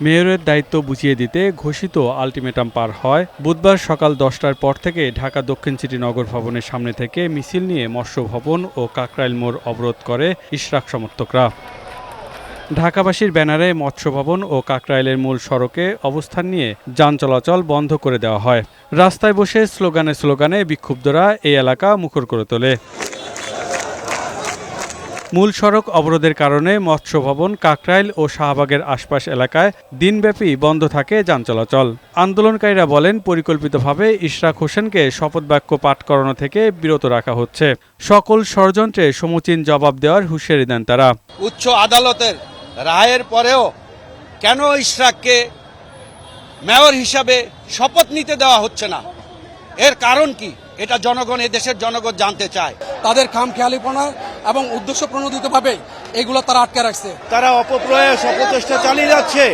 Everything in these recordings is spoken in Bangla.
মেয়রের দায়িত্ব বুঝিয়ে দিতে ঘোষিত আলটিমেটাম পার হয়। বুধবার সকাল দশটার পর থেকে ঢাকা দক্ষিণ সিটি নগর ভবনের সামনে থেকে মিছিল নিয়ে মৎস্য ভবন ও কাকরাইল মোড় অবরোধ করে ইশরাক সমর্থকরা। ঢাকাবাসীর ব্যানারে মৎস্য ভবন ও কাকরাইলের মূল সড়কে অবস্থান নিয়ে যান চলাচল বন্ধ করে দেওয়া হয়। রাস্তায় বসে স্লোগানে স্লোগানে বিক্ষুব্ধরা এই এলাকা মুখর করে তোলে। মূল সড়ক অবরোধের কারণে মৎস্য ভবন কাকরাইল ও শাহবাগের আশপাশ এলাকায় দিনব্যাপী বন্ধ থাকে যান চলাচল। আন্দোলনকারীরা বলেন পরিকল্পিতভাবে ইশরাক হোসেনকে শপথ বাক্য পাঠ করানো থেকে বিরত রাখা হচ্ছে। সকল ষড়যন্ত্রে সমুচীন জবাব দেওয়ার হুঁশিয়ারি দেন তারা। উচ্চ আদালতের রায়ের পরেও কেন ইশরাককে মেয়র হিসাবে শপথ নিতে দেওয়া হচ্ছে না? এর কারণ কি? এটা জনগণ এ দেশের জনগণ জানতে চায়। তাদের খাম খেয়ালিপনা এবং উদ্দেশ্য প্রণোদিতভাবে এগুলো তারা আটকে রাখছে। তারা অপপ্রয়াস অপচেষ্টা চালিয়ে যাচ্ছে।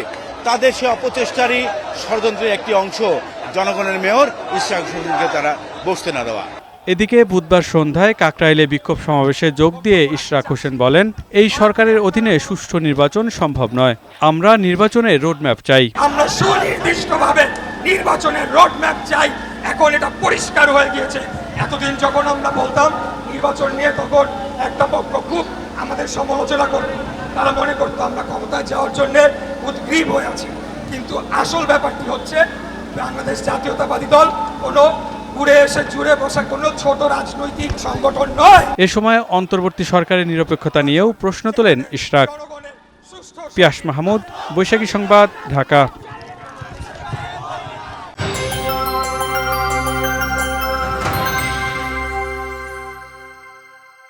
তাদের সে অপচেষ্টারই ষড়যন্ত্রের একটি অংশ। জনগণের মেয়র ইশাক হোসেনকে তারা বসতে না দেওয়া। এদিকে বুধবার সন্ধ্যায় কাকরাইলে বিক্ষোভ সমাবেশে যোগ দিয়ে ইশরাক হোসেন বলেন এই সরকারের অধীনে সুষ্ঠু নির্বাচন সম্ভব নয়। আমরা নির্বাচনের রোডম্যাপ চাই। আমরা সুনির্দিষ্টভাবে নির্বাচনের রোডম্যাপ চাই। এখন এটা পরিষ্কার হয়ে গিয়েছে। এতদিন যখন আমরা বলতাম নির্বাচন নিয়ে তখন একটা পক্ষ খুব আমাদের সমালোচনা করত তারা মনে করতো আমরা ক্ষমতায় যাওয়ার জন্য উদ্গ্রীব হয়ে আছি। কিন্তু আসল ব্যাপারটি হচ্ছে বাংলাদেশ জাতীয়তাবাদী দল কোনো ঘুরে এসে জুড়ে বসা কোনো ছোট রাজনৈতিক সংগঠন নয়। এ সময় অন্তর্বর্তী সরকারের নিরপেক্ষতা নিয়েও প্রশ্ন তোলেন ইশরাক। পিয়াস মাহমুদ বৈশাখী সংবাদ ঢাকা।